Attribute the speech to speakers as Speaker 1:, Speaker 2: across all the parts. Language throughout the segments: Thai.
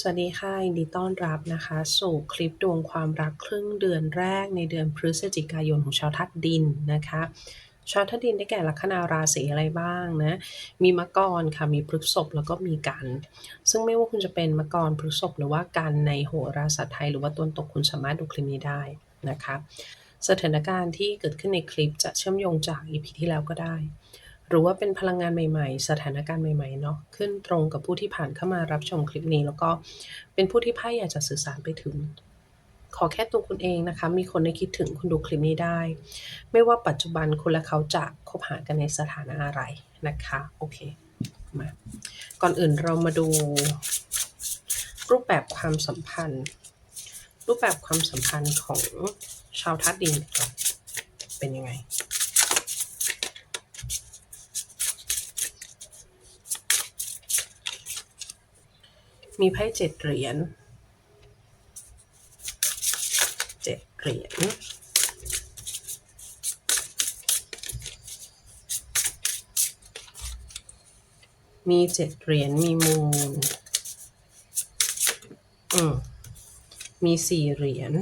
Speaker 1: สวัสดีค่ะยินดีต้อนรับนะคะ สู่คลิปดวงความรักครึ่งเดือนแรกในเดือนพฤศจิกายนของชาวธาตุดินนะคะ ชาวธาตุดินได้แก่ลัคนาราศีอะไรบ้างนะ มีมกรค่ะ มีพฤษภแล้วก็มีกัน ซึ่งไม่ว่าคุณจะเป็นมกรพฤษภหรือว่ากันในโหราศาสตร์ไทย หรือว่าต้นตกคุณสามารถดูคลิปนี้ได้นะคะ สถานการณ์ที่เกิดขึ้นในคลิปจะเชื่อมโยงจาก EP ที่แล้วก็ได้ หรือว่าเป็นพลังงานใหม่ ๆ สถานการณ์ใหม่ๆเนาะขึ้นตรงกับผู้ที่ผ่านเข้ามารับชมคลิปนี้ แล้วก็เป็นผู้ที่ไพ่อยากจะสื่อสารไปถึง ขอแค่ตัวคุณเองนะคะ มีคนในคิดถึงคุณดูคลิปนี้ได้ ไม่ว่าปัจจุบันคุณและเขาจะคบหากันในสถานะอะไรนะคะโอเคมาก่อนอื่นเรามาดู รูปแบบความสัมพันธ์ รูปแบบความสัมพันธ์ของชาวทัดดินก่อนเป็นยังไง มีไพ่เจ็ดเหรียญเจ็ดเหรียญมีเจ็ดเหรียญมีมูล อืมมีสี่เหรียญ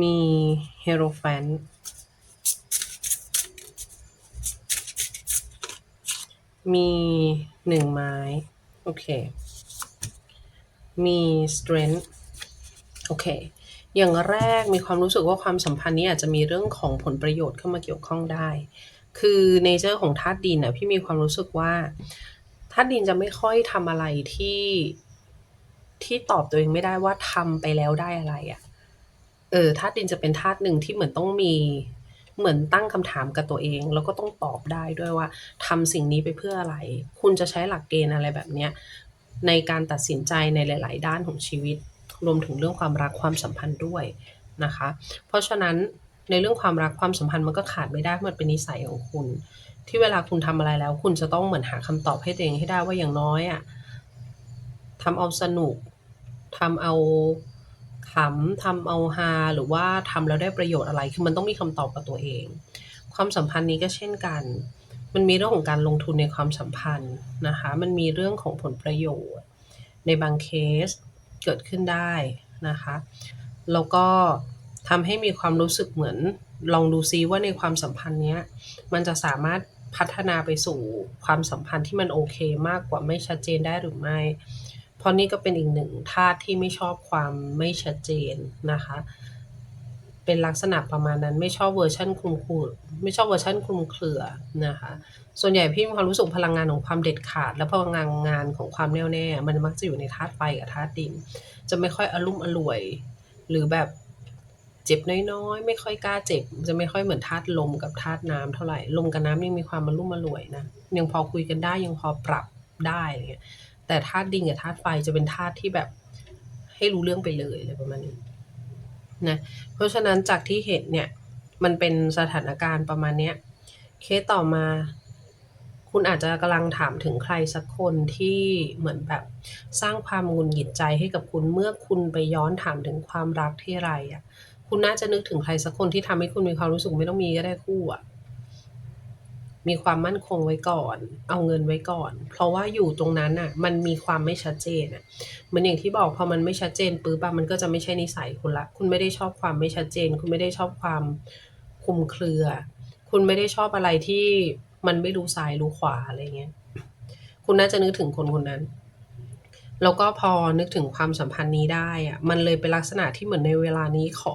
Speaker 1: มีเฮโรแฟน มีหนึ่งไม้ โอเค มี strength โอเค อย่างแรกมีความรู้สึกว่าความสัมพันธ์นี้อาจจะมีเรื่องของผลประโยชน์เข้ามาเกี่ยวข้องได้ คือเนเจอร์ของธาตุดินน่ะพี่มีความรู้สึกว่าธาตุดินจะไม่ค่อยทำอะไรที่ที่ตอบตัวเองไม่ได้ว่าทำไปแล้วได้อะไรอะ่ะเออธาตุดินจะเป็นธาตุหนึ่งที่เหมือนต้องมี เหมือนตั้งคำถามกับตัวเอง แล้วก็ต้องตอบได้ด้วยว่าทำสิ่งนี้ไปเพื่ออะไร คุณจะใช้หลักเกณฑ์อะไรแบบเนี้ยในการตัดสินใจในหลาย ๆ ด้านของชีวิต รวมถึงเรื่องความรักความสัมพันธ์ด้วยนะคะ เพราะฉะนั้นในเรื่องความรักความสัมพันธ์มันก็ขาดไม่ได้มันเป็นนิสัยของคุณ ที่เวลาคุณทำอะไรแล้ว คุณจะต้องเหมือนหาคำตอบให้ตัวเองให้ได้ว่าอย่างน้อยอะ่ะทำเอาสนุกทำเอา ขำทำเอาฮาหรือว่าทำแล้วได้ประโยชน์อะไร คือมันต้องมีคำตอบกับตัวเอง ความสัมพันธ์นี้ก็เช่นกัน มันมีเรื่องของการลงทุนในความสัมพันธ์นะคะ มันมีเรื่องของผลประโยชน์ ในบางเคสเกิดขึ้นได้นะคะ แล้วก็ทำให้มีความรู้สึกเหมือนลองดูซิว่าในความสัมพันธ์เนี้ยมันจะสามารถพัฒนาไปสู่ความสัมพันธ์ที่มันโอเคมากกว่าไม่ชัดเจนได้หรือไม่ เพราะนี่ก็เป็นอีกหนึ่งธาตุที่ไม่ชอบความไม่ชัดเจนนะคะ เป็นลักษณะประมาณนั้นไม่ชอบเวอร์ชันคลุมคลุมไม่ชอบเวอร์ชันคลุมเครือนะคะ ส่วนใหญ่พี่มีความรู้สึกพลังงานของความเด็ดขาด และพลังงานงานของความแน่วแน่ มันมักจะอยู่ในธาตุไฟกับธาตุดิน จะไม่ค่อยอารมุ่มอร่วย หรือแบบเจ็บน้อยๆ ไม่ค่อยกล้าเจ็บ จะไม่ค่อยเหมือนธาตุลมกับธาตุน้ำเท่าไหร่ ลมกับน้ำยังมีความอารมุ่มอร่วยนะ ยังพอคุยกันได้ยังพอปรับได้อะไรเงี้ย แต่ธาตุดินกับธาตุไฟจะเป็นธาตุที่แบบให้รู้เรื่องไปเลยอะไรประมาณนี้นะเพราะฉะนั้นจากที่เห็นเนี่ยมันเป็นสถานการณ์ประมาณเนี้ยเคสต่อมา คุณอาจจะกำลังถามถึงใครสักคนที่เหมือนแบบสร้างความงุดหงิดใจให้กับคุณเมื่อคุณไปย้อนถามถึงความรักที่ไรอะ่ะ คุณน่าจะนึกถึงใครสักคนที่ทำให้คุณมีความรู้สึกไม่ต้องมีก็ได้คู่อะ่ะ มีความมั่นคงไว้ก่อน เอาเงินไว้ก่อน เพราะว่าอยู่ตรงนั้นอะ มันมีความไม่ชัดเจนอะเหมือนอย่างที่บอกพอมันไม่ชัดเจนปุ๊บอะมันก็จะไม่ใช่นิสัยคุณละ คุณไม่ได้ชอบความไม่ชัดเจน คุณไม่ได้ชอบความคุมเครือ คุณไม่ได้ชอบอะไรที่มันไม่รู้ซ้ายรู้ขวาอะไรเงี้ย คุณน่าจะนึกถึงคนคนนั้นแล้วก็พอนึกถึงความสัมพันธ์นี้ได้อะมันเลยเป็นลักษณะที่เหมือนในเวลานี้ขอ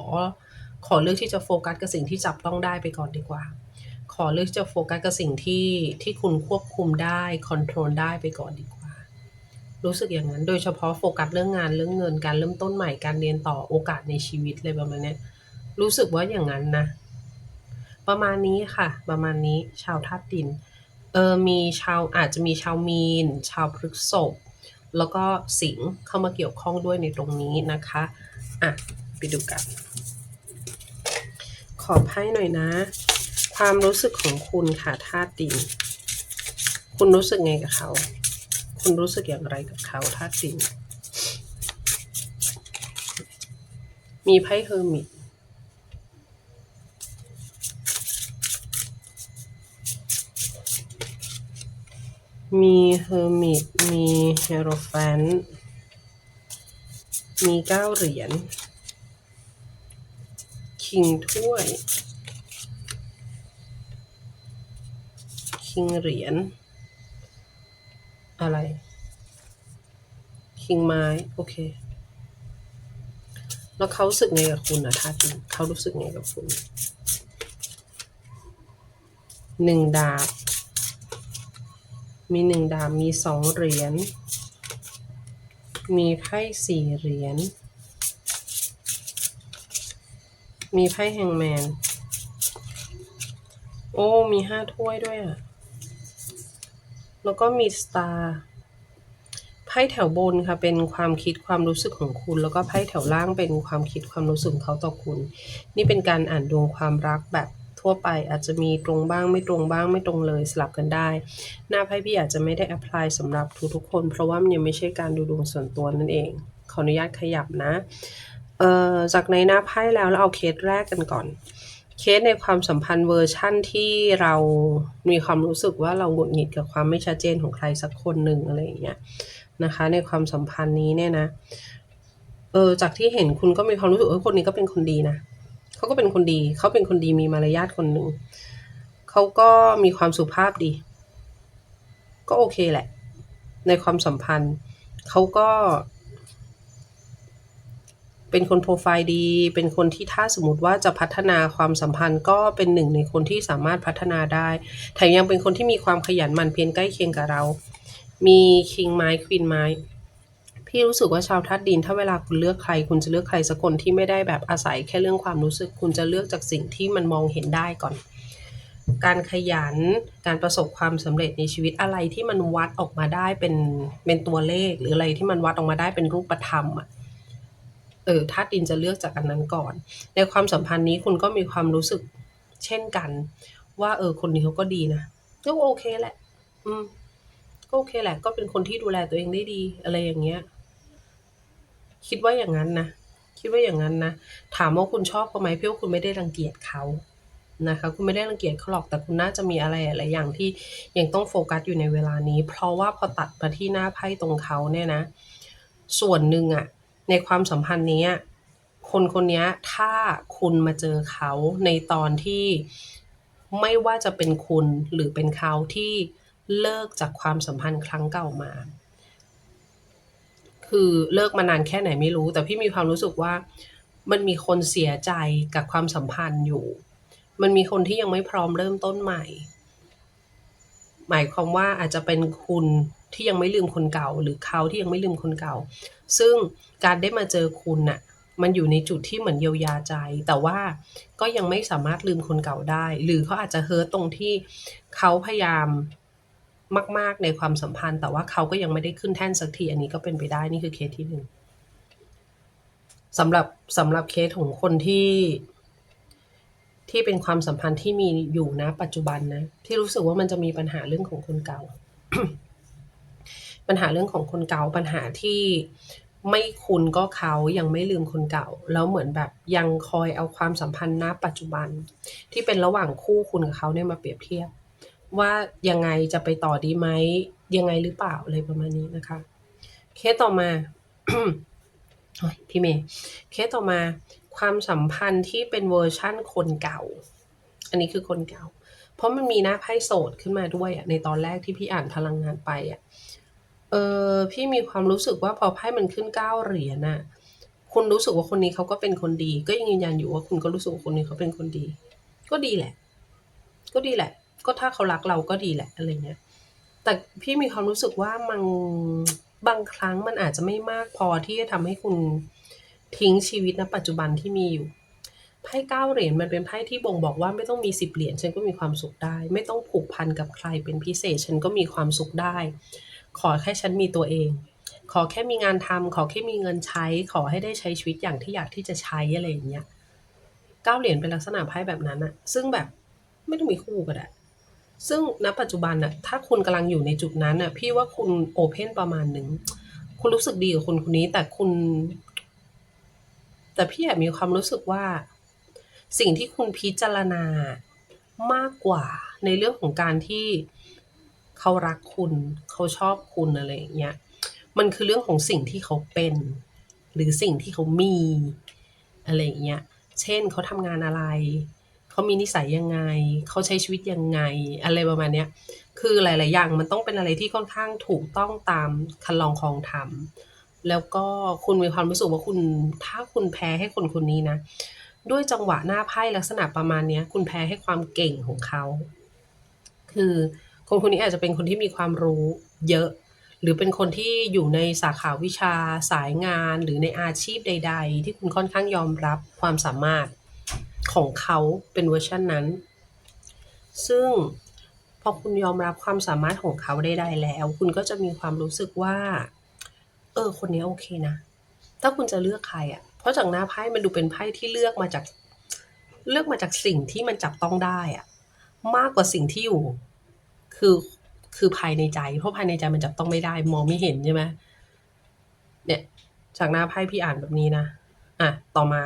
Speaker 1: ขอเลือกที่จะโฟกัสกับสิ่งที่จับต้องได้ไปก่อนดีกว่า อเลือกจะโฟกัสกับสิ่งที่ที่คุณควบคุมได้คอนโทรลได้ไปก่อนดีกว่า รู้สึกอย่างนั้น โดยเฉพาะโฟกัสเรื่องงานเรื่องเงินการเริ่มต้นใหม่การเรียนต่อโอกาสในชีวิตเลยประมาณนี้รู้สึกว่าอย่างนั้นนะ ประมาณนี้ค่ะ ประมาณนี้ชาวธาตุดินเออมีชาวอาจจะมีชาวมีน ชาวพฤกษภแล้วก็สิงเข้ามาเกี่ยวข้องด้วยในตรงนี้นะคะอะไปดูกัน ขอไพ่หน่อยนะ ความรู้สึกของคุณค่ะธาตุดิน คุณรู้สึกไงกับเขา คุณรู้สึกอย่างไรกับเขาธาตุดิน มีไพ่เฮอร์มิตมีเฮอร์มิตมีเฮโรแฟนมีเก้าเหรียญคิงถ้วย คิงเหรียญอะไร คิงไม้ โอเค แล้วเขารู้สึกไงกับคุณอะท่าทีเขารู้สึกไงกับคุณหนึ่งดาบ มีหนึ่งดาบ มีสองเหรียญ มีไพ่สี่เหรียญ มีไพ่แฮงแมน โอ้ มีห้าถ้วยด้วยอะ แล้วก็มีสตาร์ไพ่แถวบนค่ะ เป็นความคิดความรู้สึกของคุณ แล้วก็ไพ่แถวล่างเป็นความคิดความรู้สึกเขาต่อคุณ นี่เป็นการอ่านดวงความรักแบบทั่วไปอาจจะมีตรงบ้างไม่ตรงบ้างไม่ตรงเลยสลับกันได้ หน้าไพ่พี่อาจจะไม่ได้ apply สำหรับทุกๆคน เพราะว่ามันยังไม่ใช่การดูดวงส่วนตัวนั่นเอง ขออนุญาตขยับนะ เอ่อจากในหน้าไพ่แล้วเราเอาเคสแรกกันก่อน เคสในความสัมพันธ์เวอร์ชั่นที่เรามีความรู้สึกว่าเราหงุดหงิดกับความไม่ชัดเจนของใครสักคนหนึ่งอะไรอย่างเงี้ยนะคะ ในความสัมพันธ์นี้เนี่ยนะเออจากที่เห็นคุณก็มีความรู้สึกเออคนนี้ก็เป็นคนดีนะเขาก็เป็นคนดีเขาเป็นคนดีมีมารยาทคนหนึ่งเขาก็มีความสุภาพดี ก็โอเคแหละ ในความสัมพันธ์เขาก็ เป็นคนโปรไฟล์ดี เป็นคนที่ถ้าสมมติว่าจะพัฒนาความสัมพันธ์ก็เป็นหนึ่งในคนที่สามารถพัฒนาได้ แถมยังเป็นคนที่มีความขยันหมั่นเพียรใกล้เคียงกับเรา มีคิงไม้ควีนไม้พี่รู้สึกว่าชาวธาตุดิน ถ้าเวลาคุณเลือกใคร คุณจะเลือกใครสักคนที่ไม่ได้แบบอาศัยแค่เรื่องความรู้สึก คุณจะเลือกจากสิ่งที่มันมองเห็นได้ก่อน การขยัน การประสบความสำเร็จในชีวิตอะไรที่มันวัดออกมาได้เป็นเป็นตัวเลข หรืออะไรที่มันวัดออกมาได้เป็นรูปธรรมอะ เออธาตุดินจะเลือกจากอันนั้นก่อน ในความสัมพันธ์นี้คุณก็มีความรู้สึกเช่นกัน ว่า เออ คนนี้เขาก็ดีนะก็โอเคแหละ อืม ก็โอเคแหละ ก็เป็นคนที่ดูแลตัวเองได้ดี อะไรอย่างเงี้ย คิดว่าอย่างนั้นนะคิดว่าอย่างนั้นนะถามว่าคุณชอบเขาไหมเพี่ว่าคุณไม่ได้รังเกียจเขานะคะ คุณไม่ได้รังเกียจเขาหรอกแต่คุณน่าจะมีอะไรหลายอย่างที่ยังต้องโฟกัสอยู่ในเวลานี้ เพราะว่าพอตัดมาที่หน้าไพ่ตรงเขาเนี่ยนะ ส่วนหนึ่งอะ ในความสัมพันธ์นี้คนคนนี้ถ้าคุณมาเจอเขาในตอนที่ไม่ว่าจะเป็นคุณหรือเป็นเขาที่เลิกจากความสัมพันธ์ครั้งเก่ามา คือเลิกมานานแค่ไหนไม่รู้ แต่พี่มีความรู้สึกว่ามันมีคนเสียใจกับความสัมพันธ์อยู่ มันมีคนที่ยังไม่พร้อมเริ่มต้นใหม่ หมายความว่าอาจจะเป็นคุณที่ยังไม่ลืมคนเก่า หรือเขาที่ยังไม่ลืมคนเก่า ซึ่งการได้มาเจอคุณน่ะมันอยู่ในจุดที่เหมือนเยียวยาใจ แต่ว่าก็ยังไม่สามารถลืมคนเก่าได้ หรือเขาอาจจะเฮิร์ตตรงที่เขาพยายามมาก ๆ ในความสัมพันธ์ แต่ว่าเขาก็ยังไม่ได้ขึ้นแท่นสักที อันนี้ก็เป็นไปได้นี่คือเคสที่หนึ่งสำหรับสำหรับเคสของคนที่ ที่เป็นความสัมพันธ์ที่มีอยู่นะปัจจุบันนะ ที่รู้สึกว่ามันจะมีปัญหาเรื่องของคนเก่า ปัญหาเรื่องของคนเก่าปัญหาที่ไม่คุณก็เขายังไม่ลืมคนเก่า แล้วเหมือนแบบยังคอยเอาความสัมพันธ์ณปัจจุบัน ที่เป็นระหว่างคู่คุณกับเขาเนี่ยมาเปรียบเทียบ ว่ายังไงจะไปต่อดีไหมยังไงหรือเปล่าอะไรประมาณนี้นะคะ เคสต่อมาพี่เมย์เคสต่อมา ความสัมพันธ์ที่เป็นเวอร์ชั่นคนเก่า อันนี้คือคนเก่า เพราะมันมีหน้าไพ่โสดขึ้นมาด้วยอะในตอนแรกที่พี่อ่านพลังงานไปอะเออพี่มีความรู้สึกว่าพอไพ่มันขึ้นเก้าเหรียญนะคุณรู้สึกว่าคนนี้เขาก็เป็นคนดี ก็ยังยืนยันอยู่ว่าคุณก็รู้สึกว่าคนนี้เขาเป็นคนดี ก็ดีแหละ ก็ดีแหละ ก็ถ้าเขารักเราก็ดีแหละอะไรเงี้ยแต่พี่มีความรู้สึกว่ามันบางครั้งมันอาจจะไม่มากพอที่จะทำให้คุณ ทิ้งชีวิตณปัจจุบันที่มีอยู่ไพ่เก้าเหรียญมันเป็นไพ่ที่บ่งบอกว่าไม่ต้องมีสิบเหรียญฉันก็มีความสุขได้ ไม่ต้องผูกพันกับใครเป็นพิเศษฉันก็มีความสุขได้ ขอแค่ฉันมีตัวเอง ขอแค่มีงานทำขอแค่มีเงินใช้ ขอให้ได้ใช้ชีวิตอย่างที่อยากที่จะใช้อะไรอย่างเงี้ยเก้าเหรียญเป็นลักษณะไพ่แบบนั้นอะซึ่งแบบไม่ต้องมีคู่ก็ได้ซึ่งณปัจจุบันน่ะถ้าคุณกำลังอยู่ในจุดนั้นน่ะพี่ว่าคุณโอเพนประมาณหนึ่ง คุณรู้สึกดีกับคนคนนี้แต่คุณ แต่พี่แอบมีความรู้สึกว่า สิ่งที่คุณพิจารณามากกว่าในเรื่องของการที่เขารักคุณ เขาชอบคุณอะไรอย่างเงี้ยมันคือเรื่องของสิ่งที่เขาเป็น หรือสิ่งที่เขามีอะไรอย่างเงี้ยเช่นเขาทำงานอะไร เขามีนิสัยยังไง เขาใช้ชีวิตยังไง อะไรประมาณเนี้ยคือหลาย ๆ อย่างมันต้องเป็นอะไรที่ค่อนข้างถูกต้องตามคันลองคองธรรม แล้วก็คุณมีความรู้สึกว่าคุณถ้าคุณแพ้ให้คนคนนี้นะ ด้วยจังหวะหน้าไพ่ลักษณะประมาณเนี้ยคุณแพ้ให้ความเก่งของเขา คือคนคนนี้อาจจะเป็นคนที่มีความรู้เยอะ หรือเป็นคนที่อยู่ในสาขาวิชา สายงาน หรือในอาชีพใด ๆ ที่คุณค่อนข้างยอมรับความสามารถของเขาเป็นเวอร์ชันนั้น ซึ่งพอคุณยอมรับความสามารถของเขาใดๆแล้ว คุณก็จะมีความรู้สึกว่า เออ คนนี้โอเคนะ ถ้าคุณจะเลือกใครอะเพราะจากหน้าไพ่มันดูเป็นไพ่ที่เลือกมาจาก เลือกมาจากสิ่งที่มันจับต้องได้อะ มากกว่าสิ่งที่อยู่ คือคือภายในใจ เพราะภายในใจมันจับต้องไม่ได้ มองไม่เห็นใช่ไหมเนี่ย จากหน้าไพ่พี่อ่านแบบนี้นะอะต่อมา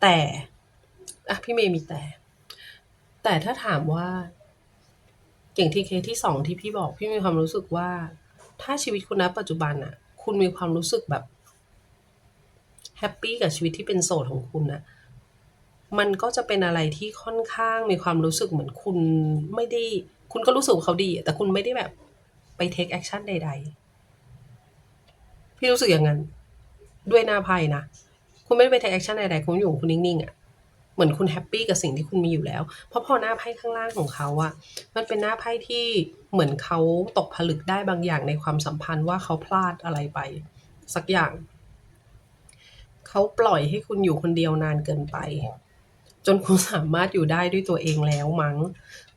Speaker 1: แต่อะพี่เมย์มีแต่ แต่ถ้าถามว่า อย่างที่เคสที่2ที่พี่บอกพี่มีความรู้สึกว่า ถ้าชีวิตคุณณปัจจุบันน่ะคุณมีความรู้สึกแบบแฮปปี้กับชีวิตที่เป็นโสดของคุณนะมันก็จะเป็นอะไรที่ค่อนข้างมีความรู้สึกเหมือนคุณไม่ได้ คุณก็รู้สึกเขาดี แต่คุณไม่ได้แบบไปเทกแอกชันใด ๆ พี่รู้สึกอย่างงั้น ด้วยหน้าไพ่นะ คุณไม่ได้ไปเทกแอกชันใดๆคุณอยู่คุณนิ่งๆอะ เหมือนคุณแฮปปี้กับสิ่งที่คุณมีอยู่แล้ว เพราะพอหน้าไพ่ข้างล่างของเขาอะมันเป็นหน้าไพ่ที่เหมือนเขาตกผลึกได้บางอย่างในความสัมพันธ์ว่าเขาพลาดอะไรไป สักอย่างเขาปล่อยให้คุณอยู่คนเดียวนานเกินไป จนคุณสามารถอยู่ได้ด้วยตัวเองแล้วมั้ง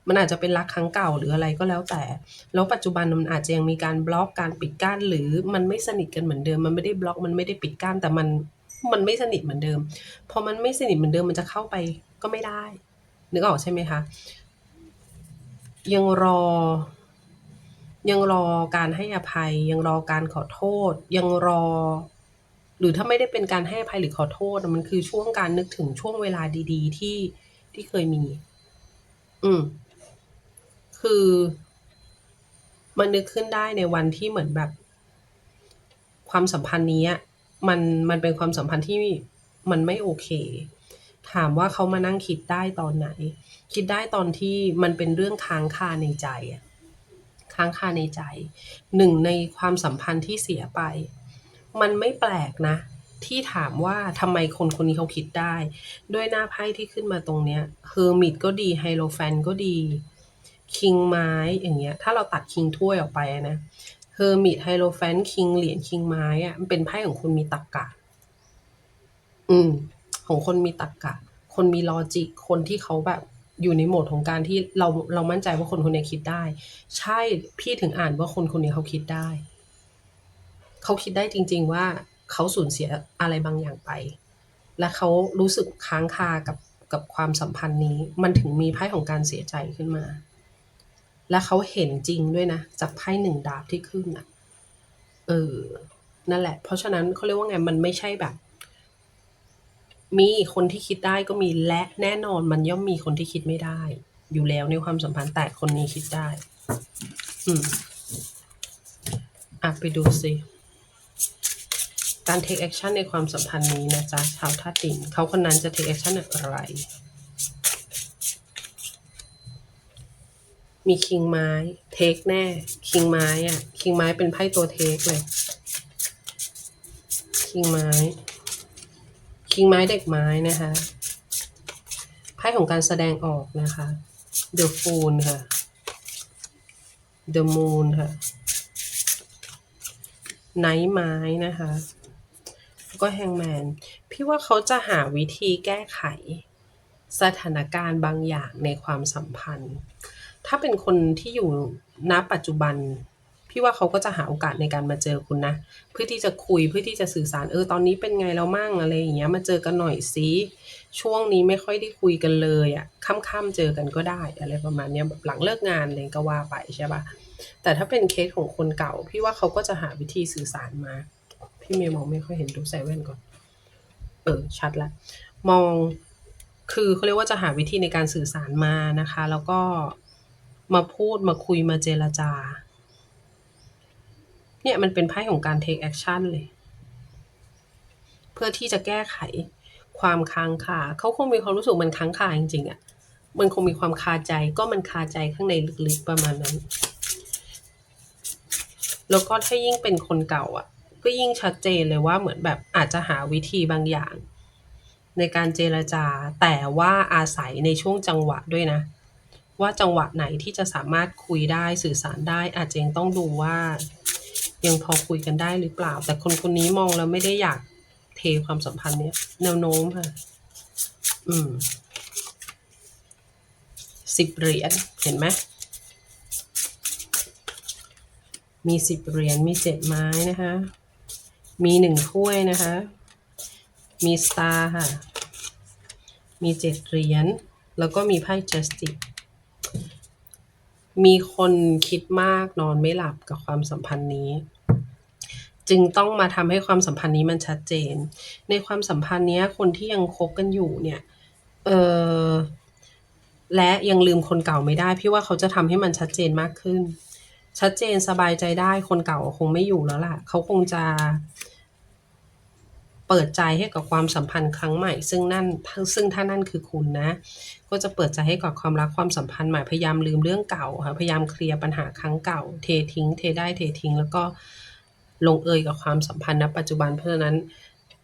Speaker 1: มันอาจจะเป็นรักครั้งเก่าหรืออะไรก็แล้วแต่ แล้วปัจจุบันมันอาจจะยังมีการบล็อกการปิดกั้นหรือมันไม่สนิทกันเหมือนเดิม มันไม่ได้บล็อกมันไม่ได้ปิดกั้นแต่มัน มันไม่สนิทเหมือนเดิม พอมันไม่สนิทเหมือนเดิมมันจะเข้าไปก็ไม่ได้ นึกออกใช่ไหมคะ ยังรอ ยังรอการให้อภัย ยังรอการขอโทษ ยังรอ หรือถ้าไม่ได้เป็นการให้อภัยหรือขอโทษมันคือช่วงการนึกถึงช่วงเวลาดี ๆ ที่ที่เคยมี อืม คือมันนึกขึ้นได้ในวันที่เหมือนแบบ ความสัมพันธ์นี้ มันมันเป็นความสัมพันธ์ที่มันไม่โอเค ถามว่าเขามานั่งคิดได้ตอนไหน คิดได้ตอนที่มันเป็นเรื่องค้างคาในใจอะค้างคาในใจ หนึ่งในความสัมพันธ์ที่เสียไป มันไม่แปลกนะ ที่ถามว่าทำไมคนคนนี้เขาคิดได้ ด้วยหน้าไพ่ที่ขึ้นมาตรงเนี้ย Hermit ก็ดี Hierophant ก็ดี King ไม้อย่างเงี้ยถ้าเราตัด King ถ้วยออกไปนะ อะนะ Hermit Hierophant King เหรียญ King ไม้อะมันเป็นไพ่ของคนมีตรรกะอืม ของคนมีตรรกะคนมี logic คนที่เขาแบบอยู่ในโหมดของการที่เราเรามั่นใจว่าคนคนนี้คิดได้ ใช่พี่ถึงอ่านว่าคนคนนี้เขาคิดได้ เขาคิดได้จริง ๆ ว่าเขาสูญเสียอะไรบางอย่างไป และเขารู้สึกค้างคากับกับความสัมพันธ์นี้ มันถึงมีไพ่ของการเสียใจขึ้นมา และเขาเห็นจริงด้วยนะ จากไพ่1ดาบที่ขึ้นน่ะ เออ นั่นแหละ เพราะฉะนั้นเขาเรียกว่าไง มันไม่ใช่แบบ มีคนที่คิดได้ก็มีและแน่นอนมันย่อมมีคนที่คิดไม่ได้ อยู่แล้วในความสัมพันธ์แต่คนนี้คิดได้ อืมอะไปดูสิการเทกแอกชันในความสัมพันธ์นี้นะจ๊ะชาวธาตุดินเขาคนนั้นจะเทกแอกชันอะไร มี King ไม้ เทกแน่ King ไม้อะ King ไม้เป็นไพ่ตัวเทกเลย King ไม้ King ไม้เด็กไม้นะคะ ไพ่ของการแสดงออกนะคะ The Fool ค่ะ The Moon ค่ะ night ไม้นะคะ แล้วก็ Hangman พี่ว่าเขาจะหาวิธีแก้ไขสถานการณ์บางอย่างในความสัมพันธ์ ถ้าเป็นคนที่อยู่ณปัจจุบัน พี่ว่าเขาก็จะหาโอกาสในการมาเจอคุณนะ เพื่อที่จะคุยเพื่อที่จะสื่อสารเออตอนนี้เป็นไงแล้วมั่งอะไรอย่างเงี้ยมาเจอกันหน่อยสิช่วงนี้ไม่ค่อยได้คุยกันเลยอะค่ำๆเจอกันก็ได้อะไรประมาณเนี้ยแบบหลังเลิกงานอะไรก็ว่าไปใช่ปล่าแต่ถ้าเป็นเคสของคนเก่า พี่ว่าเขาก็จะหาวิธีสื่อสารมา พี่เมย์มองไม่ค่อยเห็นต้องใส่แว่นก่อน เออชัดล้วมองคือเขาเรียกว่าจะหาวิธีในการสื่อสารมานะคะ แล้วก็ มาพูดมาคุยมาเจรจา เนี่ยมันเป็นไพ่ของการ take action เลย เพื่อที่จะแก้ไขความค้างคาเขาคงมีความรู้สึกมันค้างคาจริงๆอะ่ะมันคงมีความคาใจก็มันคาใจข้างในลึกๆประมาณนั้น แล้วก็ถ้ายิ่งเป็นคนเก่าอะ ก็ยิ่งชัดเจนเลยว่าเหมือนแบบอาจจะหาวิธีบางอย่าง ในการเจรจาแต่ว่าอาศัยในช่วงจังหวะด้วยนะ ว่าจังหวะไหนที่จะสามารถคุยได้สื่อสารได้ อาจจะยังต้องดูว่า ยังพอคุยกันได้หรือเปล่า แต่คนคนนี้มองแล้วไม่ได้อยากเทความสัมพันธ์เนี้ยแนวโน้มค่ะ อืมสิบเหรียญเห็นไหมมีสิบเหรียญมีเจ็ดไม้นะคะ มีหนึ่งถ้วยนะคะ มีสตาร์ค่ะ มีเจ็ดเหรียญแล้วก็มีไพ่ justice มีคนคิดมากนอนไม่หลับกับความสัมพันธ์นี้ จึงต้องมาทำให้ความสัมพันธ์นี้มันชัดเจน ในความสัมพันธ์นี้คนที่ยังคบกันอยู่เนี่ยเออและยังลืมคนเก่าไม่ได้ พี่ว่าเขาจะทำให้มันชัดเจนมากขึ้น ชัดเจนสบายใจได้คนเก่าคงไม่อยู่แล้วล่ะ เขาคงจะ เปิดใจให้กับความสัมพันธ์ครั้งใหม่ ซึ่งนั่นซึ่งถ้านั่นคือคุณนะ ก็จะเปิดใจให้กับความรักความสัมพันธ์ใหม่พยายามลืมเรื่องเก่าค่ะพยายามเคลียร์ปัญหาครั้งเก่า เททิ้ง เทได้เททิ้ง แล้วก็ลงเอยกับความสัมพันธ์ณปัจจุบันเพราะฉะนั้น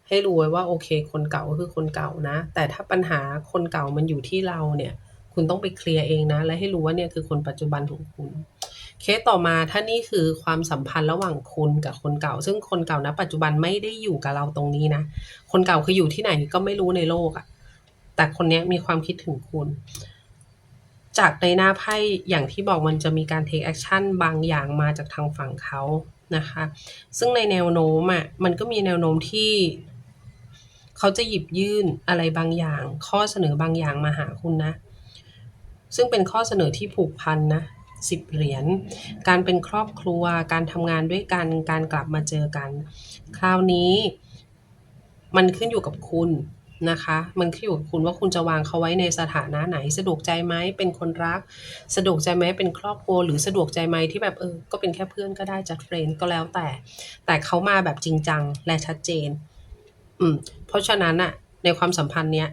Speaker 1: ให้รู้ไว้ว่าโอเค คนเก่าก็คือคนเก่านะ แต่ถ้าปัญหาคนเก่ามันอยู่ที่เราเนี่ย คุณต้องไปเคลียร์เองนะ และให้รู้ว่าเนี่ยคือคนปัจจุบันของคุณ เคสต่อมาถ้านี่คือความสัมพันธ์ระหว่างคุณกับคนเก่า ซึ่งคนเก่าณปัจจุบันไม่ได้อยู่กับเราตรงนี้นะ คนเก่าคืออยู่ที่ไหนก็ไม่รู้ในโลกอะแต่คนนี้มีความคิดถึงคุณ จากในหน้าไพ่อย่างที่บอกมันจะมีการ take action บางอย่างมาจากทางฝั่งเขานะคะ ซึ่งในแนวโน้มอะมันก็มีแนวโน้มที่เขาจะหยิบยื่นอะไรบางอย่าง ข้อเสนอบางอย่างมาหาคุณนะ ซึ่งเป็นข้อเสนอที่ผูกพันนะ สิบเหรียญ การเป็นครอบครัว การทำงานด้วยกัน การกลับมาเจอกัน คราวนี้มันขึ้นอยู่กับคุณนะคะ มันขึ้นอยู่กับคุณว่าคุณจะวางเขาไว้ในสถานะไหน สะดวกใจไหมเป็นคนรัก สะดวกใจไหมเป็นครอบครัว หรือสะดวกใจไหมที่แบบเออ ก็เป็นแค่เพื่อนก็ได้จัดเฟรนก็แล้วแต่ แต่เขามาแบบจริงจังและชัดเจน อืม เพราะฉะนั้นอะในความสัมพันธ์เนี้ย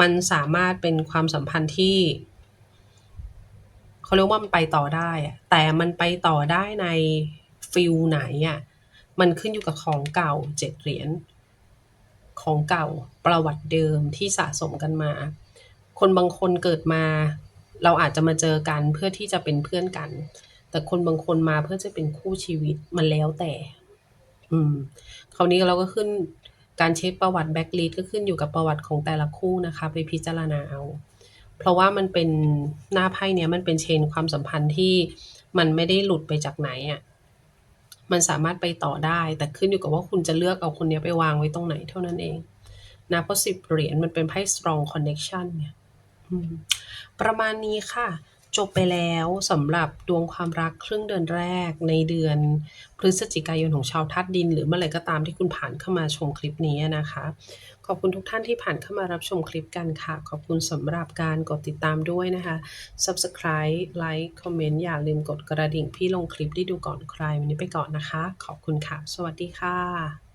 Speaker 1: มันสามารถเป็นความสัมพันธ์ที่ เขาเรียกว่ามันไปต่อได้อะแต่มันไปต่อได้ในฟิลไหนอะมันขึ้นอยู่กับของเก่าเจ็ดเหรียญของเก่าประวัติเดิมที่สะสมกันมา คนบางคนเกิดมา เราอาจจะมาเจอกันเพื่อที่จะเป็นเพื่อนกัน แต่คนบางคนมาเพื่อจะเป็นคู่ชีวิตมันแล้วแต่ อืม คราวนี้เราก็ขึ้นการเช็คประวัติแบ็กลิสก็ขึ้นอยู่กับประวัติของแต่ละคู่นะคะ ไปพิจารณาเอา เพราะว่ามันเป็นหน้าไพ่เนี้ยมันเป็นเชนความสัมพันธ์ที่มันไม่ได้หลุดไปจากไหนอะ่ะมันสามารถไปต่อได้ แต่ขึ้นอยู่กับว่าคุณจะเลือกเอาคนเนี้ยไปวางไว้ตรงไหนเท่านั้นเองนะเพราะสิบเหรียญมันเป็นไพ่ strong connection เนี่ยประมาณนี้ค่ะ จบไปแล้วสำหรับดวงความรักครึ่งเดือนแรกในเดือนพฤศจิกายนของชาวธาตุดิน หรือเมื่อไหร่ก็ตามที่คุณผ่านเข้ามาชมคลิปนี้นะคะ ขอบคุณทุกท่านที่ผ่านเข้ามารับชมคลิปกันค่ะ ขอบคุณสำหรับการกดติดตามด้วยนะคะ subscribe like comment อย่าลืมกดกระดิ่งพี่ลงคลิปได้ดูก่อนใครวันนี้ไปก่อนนะคะ ขอบคุณค่ะ สวัสดีค่ะ